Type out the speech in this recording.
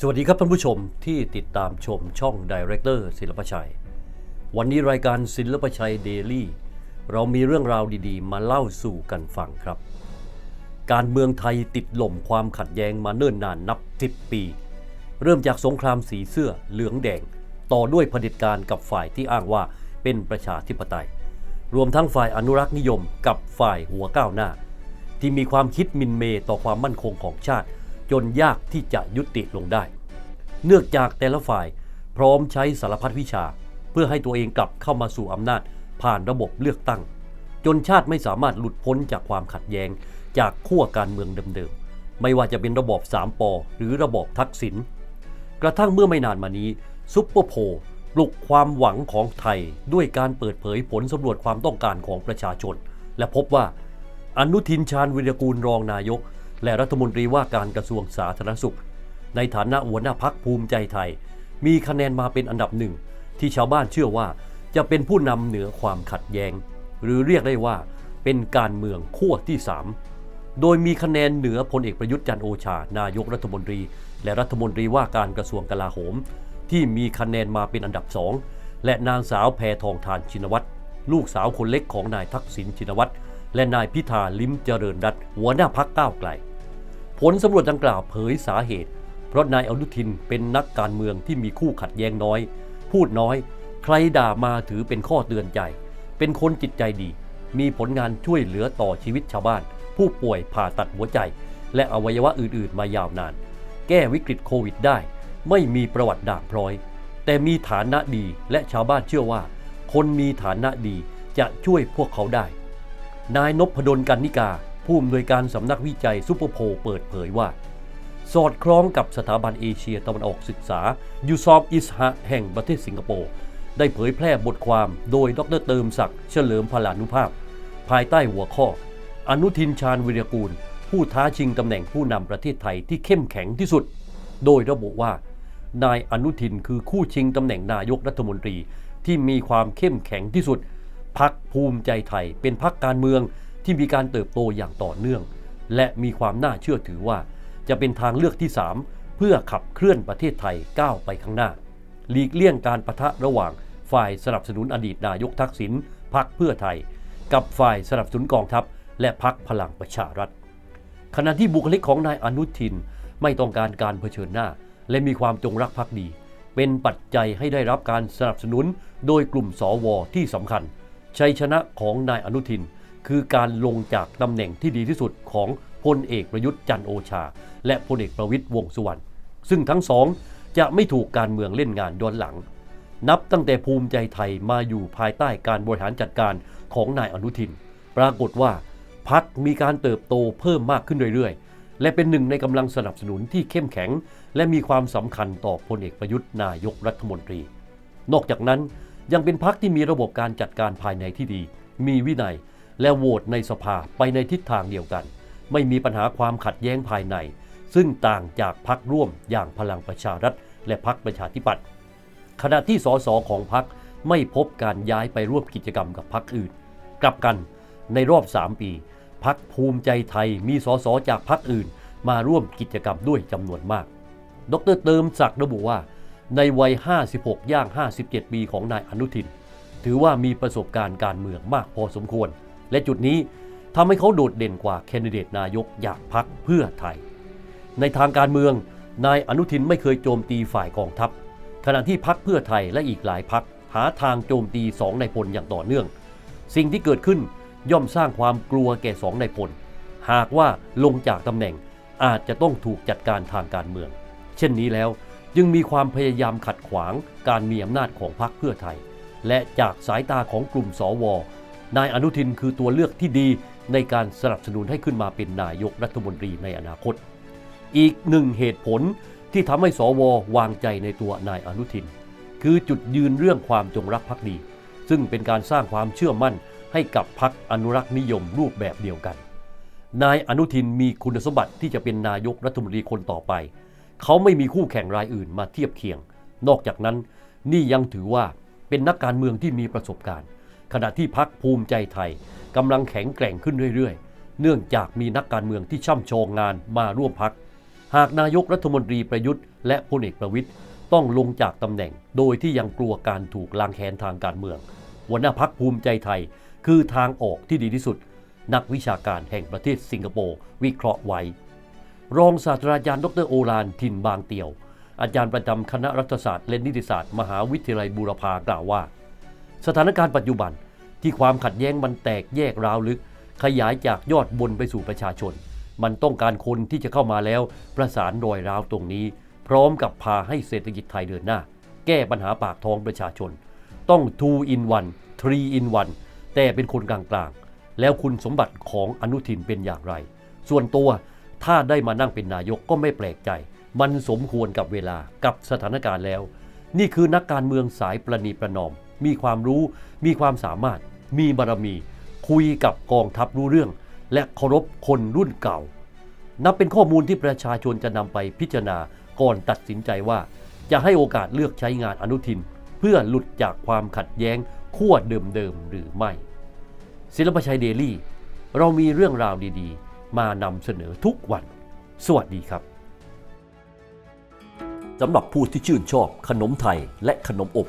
สวัสดีครับท่านผู้ชมที่ติดตามชมช่องดีเรคเตอร์ศิลปชัย วันนี้รายการศิลปชัยเดลี่ เรามีเรื่องราวดีๆ มาเล่าสู่กันฟังครับ การเมืองไทยติดหล่มความขัดแย้งมาเนิ่นนานนับสิบปี เริ่มจากสงครามสีเสื้อเหลืองแดง ต่อด้วยเผด็จการกับฝ่ายที่อ้างว่าเป็นประชาธิปไตย รวมทั้งฝ่ายอนุรักษ์นิยมกับฝ่ายหัวก้าวหน้า ที่มีความคิดมินเมต่อความมั่นคงของชาติ จนยากที่จะยุติลงได้ เนื่องจากแต่ละฝ่ายพร้อมใช้สารพัดวิชา เพื่อให้ตัวเองกลับเข้ามาสู่อำนาจผ่านระบบเลือกตั้ง จนชาติไม่สามารถหลุดพ้นจากความขัดแย้ง จากขั้วการเมืองเดิมๆ ไม่ว่าจะเป็นระบอบสามปอหรือระบอบทักษิณกระทั่งเมื่อไม่นานมานี้ซุปเปอร์โพลปลุกความหวังของไทยด้วยการเปิดเผยผลสำรวจความต้องการของประชาชน และพบว่าอนุทินชาญวิรกูลรองนายก และรัฐมนตรีว่าการกระทรวงสาธารณสุข ในฐานะหัวหน้าพักภูมิใจไทย มีคะแนนมาเป็นอันดับหนึ่ง ที่ชาวบ้านเชื่อว่าจะเป็นผู้นำเหนือความขัดแย้ง หรือเรียกได้ว่าเป็นการเมืองขั้วที่ 3 โดยมีคะแนนเหนือพลเอกประยุทธ์จันโอชา นายกรัฐมนตรี และรัฐมนตรีว่าการกระทรวงกลาโหม ที่มีคะแนนมาเป็นอันดับสองและนางสาวแพทองทานชินวัตรลูกสาวคนเล็กของนายทักษิณชินวัตรและนายพิธาลิ้มเจริญรัตน์หัวหน้าพักก้าวไกล ผลสำรวจดังกล่าวเผยสาเหตุ เพราะนายอนุทินเป็นนักการเมืองที่มีคู่ขัดแย้งน้อย พูดน้อย ใครด่ามาถือเป็นข้อเตือนใจ เป็นคนจิตใจดี มีผลงานช่วยเหลือต่อชีวิตชาวบ้าน ผู้ป่วยผ่าตัดหัวใจ และอวัยวะอื่น ๆ มายาวนาน แก้วิกฤตโควิดได้ ไม่มีประวัติด่างพร้อย แต่มีฐานะดีและชาวบ้านเชื่อว่า คนมีฐานะดีจะช่วยพวกเขาได้ นายนพดลกันนิกา ผู้อำนวยการสำนักวิจัยซุปเปอร์โพลเปิดเผยว่า สอดคล้องกับสถาบันเอเชียตะวันออกศึกษายูซอฟอิสฮะแห่งประเทศสิงคโปร์ได้เผยแพร่บทความโดยดรเติมศักดิ์เฉลิมพลานุภาพ ภายใต้หัวข้อ อนุทินชาญวิรกูล ผู้ท้าชิงตำแหน่งผู้นำประเทศไทยที่เข้มแข็งที่สุด โดยระบุว่า นายอนุทินคือคู่ชิงตำแหน่งนายกรัฐมนตรีที่มีความเข้มแข็งที่สุดพักภูมิใจไทยเป็นพักการเมือง ที่มีการเติบโตอย่างต่อเนื่อง และมีความน่าเชื่อถือว่า จะเป็นทางเลือกที่ 3 เพื่อขับเคลื่อนประเทศไทยก้าวไปข้างหน้า หลีกเลี่ยงการประทะระหว่างฝ่ายสนับสนุนอดีตนายกทักษิณพักเพื่อไทย กับฝ่ายสนับสนุนกองทัพ และพักพลังประชารัฐ ขณะที่บุคลิกของนายอนุทินไม่ต้องการการเผชิญหน้า และมีความจงรักภักดี เป็นปัจจัยให้ได้รับการสนับสนุนโดยกลุ่มสวที่สำคัญ ชัยชนะของนายอนุทิน คือการลงจากตำแหน่งที่ดีที่สุดของพลเอกประยุทธ์จันโอชา และพลเอกประวิตยวงษ์สุวรรณซึ่งทั้งสองจะไม่ถูกการเมืองเล่นงานย้อนหลัง นับตั้งแต่ภูมิใจไทยมาอยู่ภายใต้การบริหารจัดการของนายอนุทิน ปรากฏว่าพักมีการเติบโตเพิ่มมากขึ้นเรื่อยๆ และเป็นหนึ่งในกำลังสนับสนุนที่เข้มแข็ง และมีความสำคัญต่อพลเอกประยุทธ์นายกรัฐมนตรี นอกจากนั้นยังเป็นพักที่มีระบบการจัดการภายในที่ดี มีวินัย และโหวตในสภาไปในทิศทางเดียวกัน ไม่มีปัญหาความขัดแย้งภายใน ซึ่งต่างจากพักร่วมอย่างพลังประชารัฐ และพักประชาธิปัตย์ขณะที่สสของพักไม่พบการย้ายไปร่วมกิจกรรมกับพักอื่น กลับกันในรอบ 3 ปี พักภูมิใจไทยมีสสจากพักอื่น มาร่วมกิจกรรมด้วยจำนวนมาก ดรเติมศักดิ์ระบุว่า ในวัย 56 ย่าง 57 ปีของนายอนุทิน ถือว่ามีประสบการณ์การเมืองมากพอสมควร และจุดนี้ทำให้เขาโดดเด่นกว่าแคนดิเดตนายกอย่างพักเพื่อไทย ในทางการเมือง นายอนุทินไม่เคยโจมตีฝ่ายกองทัพ ขณะที่พักเพื่อไทยและอีกหลายพักหาทางโจมตีสองนายพลอย่างต่อเนื่อง สิ่งที่เกิดขึ้นย่อมสร้างความกลัวแก่สองนายพล หากว่าลงจากตำแหน่งอาจจะต้องถูกจัดการทางการเมือง เช่นนี้แล้วจึงมีความพยายามขัดขวางการมีอำนาจของพรรคเพื่อไทย และจากสายตาของกลุ่มสว นายอนุทินคือตัวเลือกที่ดีในการสนับสนุนให้ขึ้นมาเป็นนายกรัฐมนตรีในอนาคต อีกหนึ่งเหตุผลที่ทำให้สววางใจในตัวนายอนุทิน คือจุดยืนเรื่องความจงรักภักดี ซึ่งเป็นการสร้างความเชื่อมั่นให้กับพรรคอนุรักษ์นิยมรูปแบบเดียวกัน นายอนุทินมีคุณสมบัติที่จะเป็นนายกรัฐมนตรีคนต่อไป เขาไม่มีคู่แข่งรายอื่นมาเทียบเคียง นอกจากนั้นนี่ยังถือว่าเป็นนักการเมืองที่มีประสบการณ์ ขณะที่พักภูมิใจไทยกำลังแข็งแกร่งขึ้นเรื่อยๆ เนื่องจากมีนักการเมืองที่ช่ำชองงานมาร่วมพัก หากนายกรัฐมนตรีประยุทธ์และพลเอกประวิทย์ต้องลงจากตำแหน่ง โดยที่ยังกลัวการถูกล้างแค้นทางการเมืองหัวหน้าพักภูมิใจไทย คือทางออกที่ดีที่สุด นักวิชาการแห่งประเทศสิงคโปร์วิเคราะห์ไว้ รองศาสตราจารย์ดรโอรานทินบางเตียว อาจารย์ประจำคณะรัฐศาสตร์และนิติศาสตร์ มหาวิทยาลัยบูรพากล่าวว่า สถานการณ์ปัจจุบันที่ความขัดแย้งมันแตกแยกราวลึก ขยายจากยอดบนไปสู่ประชาชน มันต้องการคนที่จะเข้ามาแล้วประสานรอยร้าวตรงนี้ พร้อมกับพาให้เศรษฐกิจไทยเดินหน้า แก้ปัญหาปากท้องประชาชน ต้อง two in one three in one แต่เป็นคนกลางๆ แล้วคุณสมบัติของอนุทินเป็นอย่างไร ส่วนตัวถ้าได้มานั่งเป็นนายกก็ไม่แปลกใจ มันสมควรกับเวลากับสถานการณ์แล้ว นี่คือนักการเมืองสายประนีประนอม มีความรู้ มีความสามารถ มีบารมี คุยกับกองทัพรู้เรื่อง และเคารพคนรุ่นเก่า นับเป็นข้อมูลที่ประชาชนจะนำไปพิจารณาก่อนตัดสินใจว่า จะให้โอกาสเลือกใช้งานอนุทิน เพื่อหลุดจากความขัดแย้งขั้วเดิมๆหรือไม่ ศิลปชัยเดลี่ เรามีเรื่องราวดีๆ มานำเสนอทุกวัน สวัสดีครับสำหรับผู้ที่ชื่นชอบขนมไทยและขนมอบ